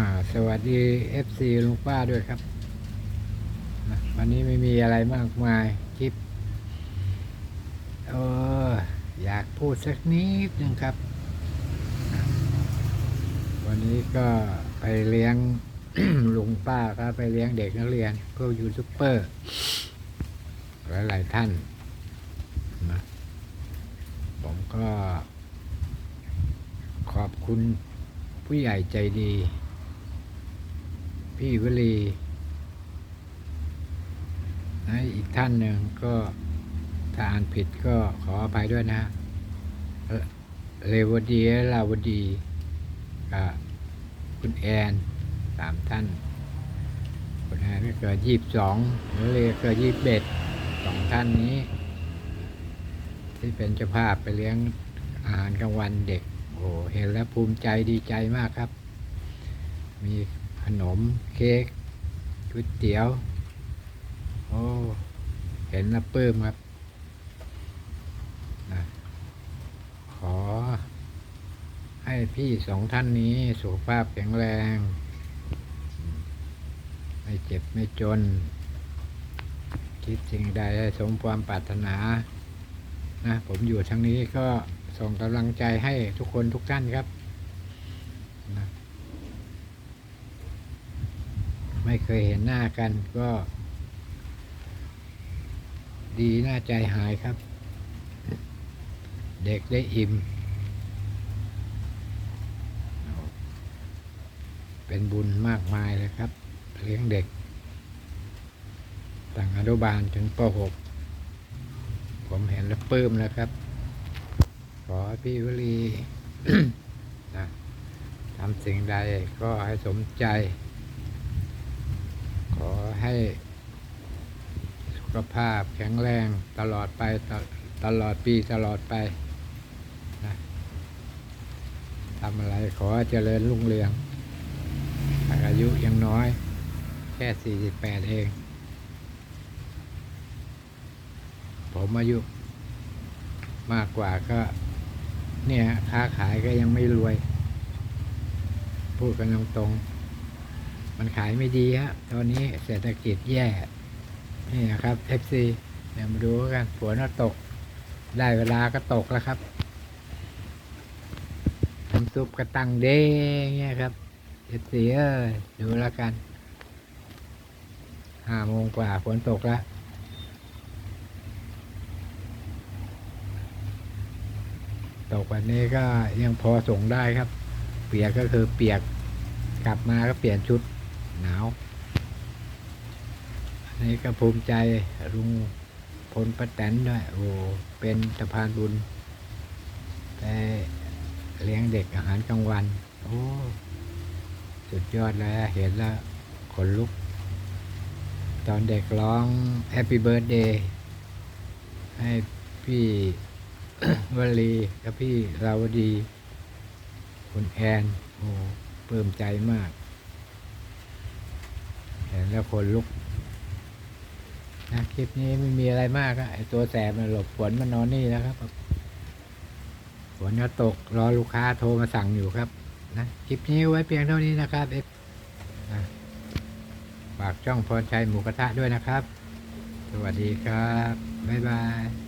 อ่า สวัสดี FC ลุงป้าด้วยครับ วันนี้ไม่มีอะไรมากมายคลิปเอออยากพูดสักนิดนึงครับ วันนี้ก็ไปเลี้ยงลุงป้าก็ไปเลี้ยงเด็กนักเรียนพวกยูทูบเบอร์หลายๆท่านนะผมก็ขอบคุณผู้ใหญ่ใจดี พี่วลีนะอีกท่านหนึ่งก็ถ้าอ่านผิดก็ขออภัยด้วยนะเอ่อเลวดีลาวดีกับคุณแอนสามท่านคุณแอนก็เกิดยี่สิบสองเลเกิดยี่สิบเอ็ดสองท่านนี้ ที่เป็นเจ้าภาพไปเลี้ยงอาหารกลางวันเด็ก โอ้เห็นแล้วภูมิใจดีใจมากครับ มี ขนมเค้กก๋วยเตี๋ยว โอ้ เห็นแล้วปลื้มครับนะขอ ให้พี่สองท่านนี้สุขภาพแข็งแรง ไม่เจ็บไม่จน คิดสิ่งใดให้สมความปรารถนา นะ ผมอยู่ทางนี้ก็ส่งกำลังใจให้ทุกคนทุกท่านครับนะ ไม่เคยเห็นหน้ากันก็ ดีหน้าใจหายครับ เด็กได้อิ่ม เป็นบุญมากมายเลยครับ เลี้ยงเด็ก ตั้งอนุบาลถึงป .6 ผมเห็นแล้วปลื้มแล้วครับ ขอพี่วลีทำสิ่งใดก็ให้สมใจ ให้สุขภาพแข็งแรงตลอดไปตตลอดปีตลอดไปนะทำอะไรขอเจริญรุ่งเรืองอายุยังน้อย แค่ 48 เอง ผมอายุมากกว่าก็ เนี่ยค้าขายก็ยังไม่รวย พูดกันตรงๆ มันขายไม่ดีฮะตอนนี้เศรษฐกิจแย่ นี่นะครับ FC เดี๋ยวมาดูกันฝนก็ตก ได้เวลาก็ตกแล้วครับน้ำซุปกระตังเด้งเนี่ยครับ FC เอ้ยดูแล้วกันห้าโมงกว่าฝนตกแล้วตกวันนี้ก็ยังพอส่งได้ครับ เปียกก็คือเปียกกลับมาก็เปลี่ยนชุด หนาวอันนี้ก็ภูมิใจลุงพลป้าแตนด้วย โอ้ เป็นสะพานบุญไปเลี้ยงเด็กอาหารกลางวัน โอ้ สุดยอดเลยเห็นแล้วขนลุก ตอนเด็กร้อง Happy Birthday ให้พี่วลีกับพี่ราวดี คุณแอน โอ้ปลื้มใจมาก แล้วคนลุกนะคลิปนี้ไม่มีอะไรมากอะไอตัวแสบมันหลบฝนมันนอนนี่แล้วครับฝนก็ตกรอลูกค้าโทรมาสั่งอยู่ครับนะคลิปนี้ไว้เพียงเท่านี้นะครับเอฟฝากช่องพรชัยหมูกระทะด้วยนะครับ สวัสดีครับ บ๊ายบาย